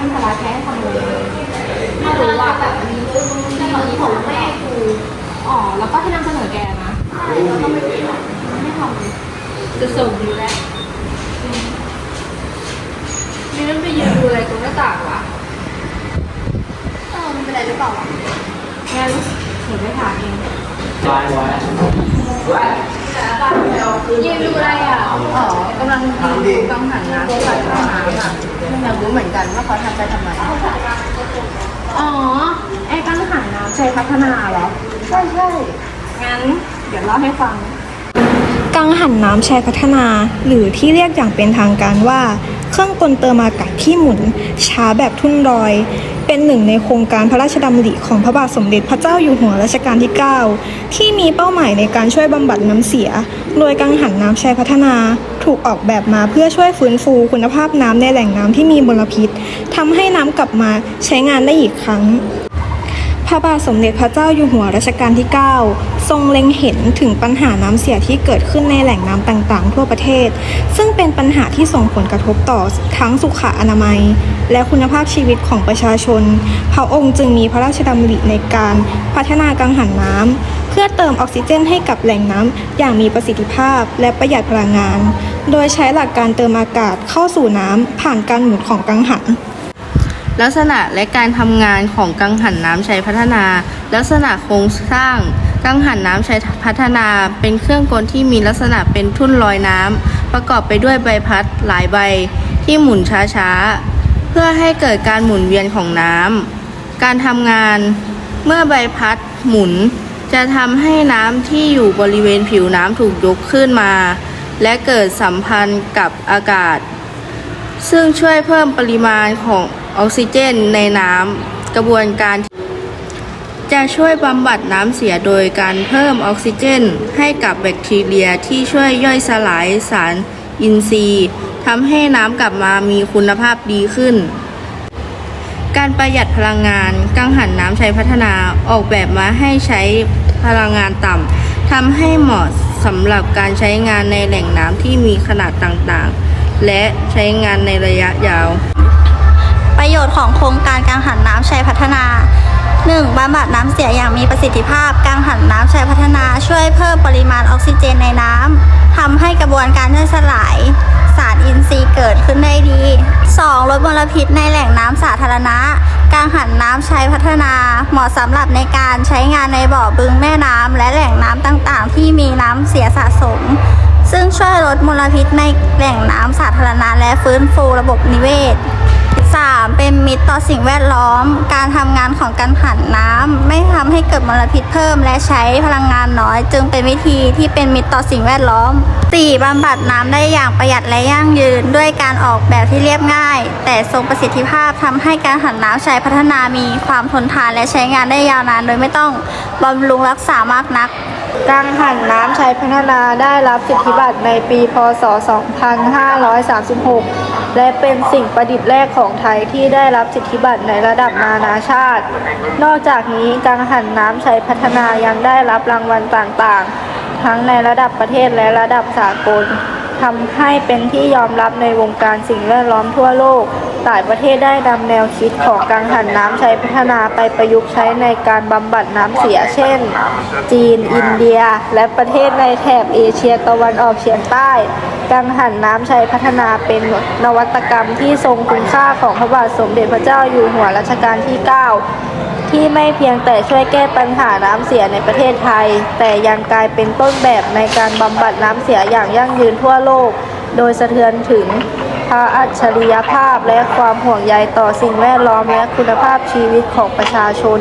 ที่สลัดแท้ทำเลยไม่รู้ว่าแบบอันนี้ที่ตอนนี้ของแม่กูอ๋อแล้วก็ที่นำเสนอแกนะแล้วก็ไม่ไม่ทำจะส่งดูแลมีนั่นไปยืนดูอะไรตรงหน้าต่างวะเออมันเป็นอะไรหรือเปล่าวะแม่รู้เห็นไม่ถามเองวายวายยืนดูอะไรอะอ๋อกำลังดูกุ้งหันนะ ที่ไหลเข้าน้ำอะอยากรู้เหมือนกันว่าเขาทำไปทำไม อ๋อ ไอ้กังหันน้ำชัยพัฒนาเหรอ ใช่ใช่งั้น เดี๋ยวเล่าให้ฟัง กังหันน้ำชัยพัฒนา หรือที่เรียกอย่างเป็นทางการว่า เครื่องกลเติมอากาศที่หมุน ช้าแบบทุ่นรอย เป็นหนึ่งในโครงการพระราชดำริของพระบาทสมเด็จพระเจ้าอยู่หัวรัชกาลที่ 9 ที่มีเป้าหมายในการช่วยบำบัดน้ำเสีย โดยกังหันน้ำชัยพัฒนา ถูกออกแบบมาเพื่อช่วยฟื้นฟูคุณภาพน้ำในแหล่งน้ำที่มีมลพิษทำให้น้ำกลับมาใช้งานได้อีกครั้ง ระบาทสมเด็จพระเจ้าอยู่หัวรัชกาลที่ 9 ทรงเล็งเห็นถึงปัญหาน้ำเสียที่เกิดขึ้นในแหล่งน้ำต่างๆ ทั่วประเทศ ซึ่งเป็นปัญหาที่ส่งผลกระทบต่อทั้งสุขอนามัย และคุณภาพชีวิตของประชาชน พระองค์จึงมีพระราชดำริในการพัฒนากังหันน้ำเพื่อเติมออกซิเจนให้กับแหล่งน้ำอย่างมีประสิทธิภาพและประหยัดพลังงาน โดยใช้หลักการเติมอากาศเข้าสู่น้ำผ่านการหมุนของกังหัน ลักษณะและการทำงานของกังหันน้ำชัยพัฒนา ลักษณะโครงสร้าง กังหันน้ำชัยพัฒนา เป็นเครื่องกลที่มีลักษณะเป็นทุ่นลอยน้ำประกอบไปด้วยใบพัดหลายใบที่หมุนช้าๆ เพื่อให้เกิดการหมุนเวียนของน้ำการทำงาน เมื่อใบพัดหมุน จะทำให้น้ำที่อยู่บริเวณผิวน้ำถูกยกขึ้นมา และเกิดสัมพันธ์กับอากาศ ซึ่งช่วยเพิ่มปริมาณของ ออกซิเจนในน้ำกระบวนการ จะช่วยบำบัดน้ำเสียโดยการเพิ่มออกซิเจน ให้กับแบคทีเรียที่ช่วยย่อยสลายสารอินทรีย์ทำให้น้ำกลับมามีคุณภาพดีขึ้น การประหยัดพลังงาน กังหันน้ำใช้พัฒนาออกแบบมาให้ใช้พลังงานต่ำทำให้เหมาะสำหรับการใช้งานในแหล่งน้ำที่มีขนาดต่างๆ และใช้งานในระยะยาว ประโยชน์ของโครงการกังหันน้ำชัยพัฒนา 1. บำบัดน้ำเสียอย่างมีประสิทธิภาพ กังหันน้ำชัยพัฒนา ช่วยเพิ่มปริมาณออกซิเจนในน้ำทำให้กระบวนการย่อยสลายสารอินทรีย์เกิดขึ้นได้ดี 2. ลดมลพิษในแหล่งน้ำสาธารณะ กังหันน้ำชัยพัฒนา เหมาะสำหรับในการใช้งานในบ่อบึงแม่น้ำและแหล่งน้ำต่างๆ ที่มีน้ำเสียสะสม ซึ่งช่วยลดมลพิษในแหล่งน้ำสาธารณะและฟื้นฟูระบบนิเวศ 3. เป็นมิตรต่อสิ่งแวดล้อม การทำงานของการหันน้ำไม่ทำให้เกิดมลพิษเพิ่ม และใช้พลังงานน้อย จึงเป็นวิธีที่เป็นมิตรต่อสิ่งแวดล้อม 4. บำบัดน้ำได้อย่างประหยัดและยั่งยืน ด้วยการออกแบบที่เรียบง่าย แต่ทรงประสิทธิภาพทำให้การหันน้ำใช้พัฒนามีความทนทานและใช้งานได้ยาวนาน โดยไม่ต้องบำรุงรักษามากนัก กังหันน้ำชัยพัฒนาได้รับสิทธิบัตรในปี พศ 2536 และเป็นสิ่งประดิษฐ์แรกของไทยที่ได้รับสิทธิบัตรในระดับนานาชาติ นอกจากนี้กังหันน้ำชัยพัฒนายังได้รับรางวัลต่างๆ ทั้งในระดับประเทศและระดับสากลทำให้เป็นที่ยอมรับในวงการสิ่งแวดล้อมทั่วโลก หลายประเทศได้นำแนวคิดของกังหันน้ำชัยพัฒนาไปประยุกต์ใช้ในการบำบัดน้ำเสีย เช่น จีน อินเดีย และประเทศในแถบเอเชียตะวันออกเฉียงใต้ กังหันน้ำชัยพัฒนาเป็นนวัตกรรมที่ทรงคุณค่าของพระบาทสมเด็จพระเจ้าอยู่หัวรัชกาลที่ 9 ที่ไม่เพียงแต่ช่วยแก้ปัญหาน้ำเสียในประเทศไทย แต่ยังกลายเป็นต้นแบบในการบำบัดน้ำเสียอย่างยั่งยืนทั่วโลก โดยสะเทือนถึง พระอัจฉริยภาพและความห่วงใยต่อสิ่งแวดล้อมและคุณภาพชีวิตของประชาชน